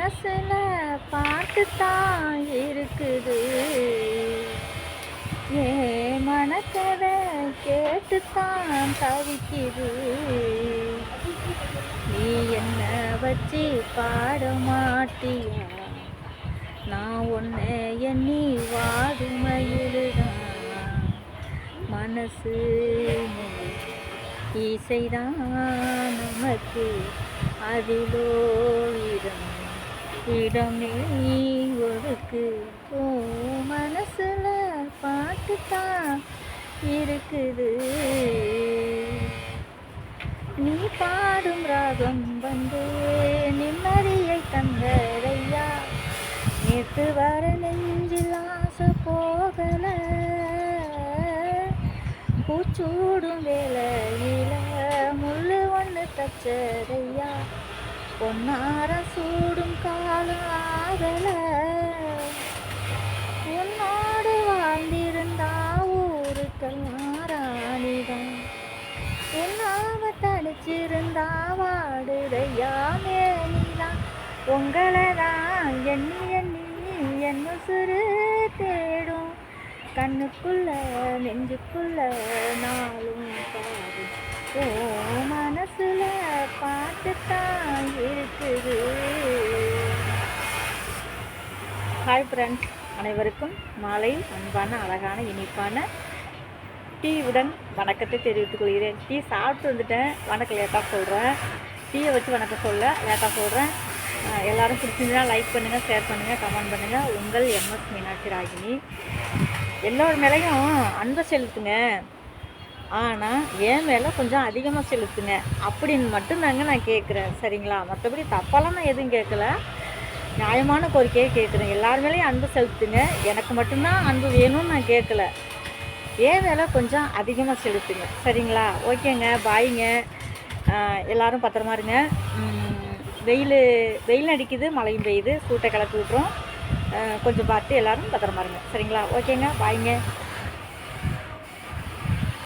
மனசில் பாட்டுத்தான் இருக்குது. ஏ மனக்கதை கேட்டுத்தான் தவிக்குது. நீ என்ன வச்சு பாட மாட்டியா? நான் உன்னை எண்ணி வாடுமயிலுதான் மனசு இசைதான் நமக்கு அதிலோ இடம். இடமே நீ ஒருக்கு ஓ மனசுல பாட்டு தான் இருக்குது. நீ பாடும் ராகம் வந்து நிம்மதியை தந்ததையா? நேற்று வர நெஞ்சில் ஆசை போகல. பூச்சூடும் வேலையில முள்ளு ஒன்று தச்சதையா? பொன்னார சூடும் காலம் ஆகல உன்னோடு வாழ்ந்திருந்தா ஊருக்கெல்லாம் ராணிதான் உன்னாம தனிச்சிருந்தா வாடுதையா மேனிதான் உங்களை தான் எண்ணி எண்ணி என்ன சிறு தேடும். கண்ணுக்குள்ள நெஞ்சுக்குள்ள நாளும் பாடும். ஓ பாட்டு தான் இருக்குது ஹாய் ஃப்ரெண்ட்ஸ் அனைவருக்கும் மாலை அன்பான அழகான இனிப்பான டீயுடன் வணக்கத்தை தெரிவித்துக் கொள்கிறேன். டீ சாப்பிட்டு வந்துட்டேன். வணக்கம் லேட்டாக சொல்கிறேன் டீயை வச்சு வணக்கம் சொல்ல லேட்டாக சொல்கிறேன் எல்லோரும் பிடிச்சிருந்தா லைக் பண்ணுங்கள் ஷேர் பண்ணுங்கள் கமெண்ட் பண்ணுங்கள் உங்கள் எம்எஸ் மீனாட்சி ராகினி. எல்லோர் மேலேயும் அன்பை செலுத்துங்க. ஆனால் என் மேலே கொஞ்சம் அதிகமாக செலுத்துங்க. அப்படின்னு மட்டும்தாங்க நான் கேட்குறேன் சரிங்களா? மற்றபடி தப்பாலாம் நான் எதுவும் கேட்கல நியாயமான கோரிக்கையை கேட்குறேன் எல்லார் மேலேயும் அன்பு செலுத்துங்க. எனக்கு மட்டும்தான் அன்பு வேணும்னு நான் கேட்கல ஏன் மேலே கொஞ்சம் அதிகமாக செலுத்துங்க. சரிங்களா? ஓகேங்க. பாய்ங்க. எல்லோரும் எல்லாரும் பத்திரமா இருங்க. வெயில் வெயில் அடிக்குது மழையும் பெய்யுது. சூட்டை கிளப்பி விட்றோம் கொஞ்சம் பார்த்து எல்லோரும் பத்திரமா இருங்க. சரிங்களா? ஓகேங்க. பாய்ங்க.